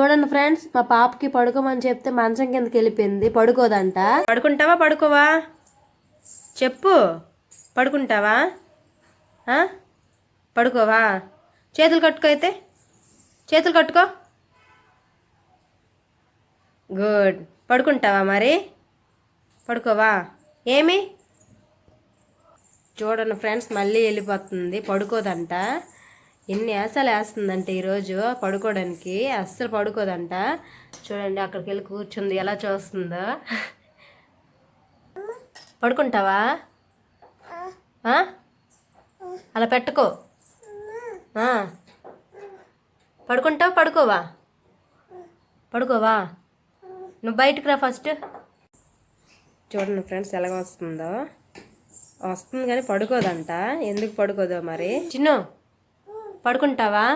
చూడండి ఫ్రెండ్స్ మా పాపకి పడుకోమని చెప్తే మంచం కిందకి వెళ్ళిపోయింది. పడుకోదంట. పడుకుంటావా పడుకోవా? చెప్పు. పడుకుంటావా? పడుకోవా? చేతులు కట్టుకో అయితే. చేతులు కట్టుకో. గుడ్. పడుకుంటావా మరి? పడుకోవా? ఏమి? చూడండి ఫ్రెండ్స్ మళ్ళీ వెళ్ళిపోతుంది. పడుకోదంట. ఎన్ని ఆశలు వేస్తుందంటే ఈరోజు పడుకోవడానికి? అస్సలు పడుకోదంట. చూడండి అక్కడికి వెళ్ళి కూర్చుంది. ఎలా చూస్తుందో. పడుకుంటావా? అలా పెట్టుకో. పడుకుంటావు పడుకుంటావా? పడుకోవా? పడుకోవా? నువ్వు బయటకు రా ఫస్ట్. చూడండి ఫ్రెండ్స్ ఎలాగ వస్తుందో. వస్తుంది కానీ పడుకోదంట. ఎందుకు పడుకోదో మరి? చిన్ను. పడుకుంటావా?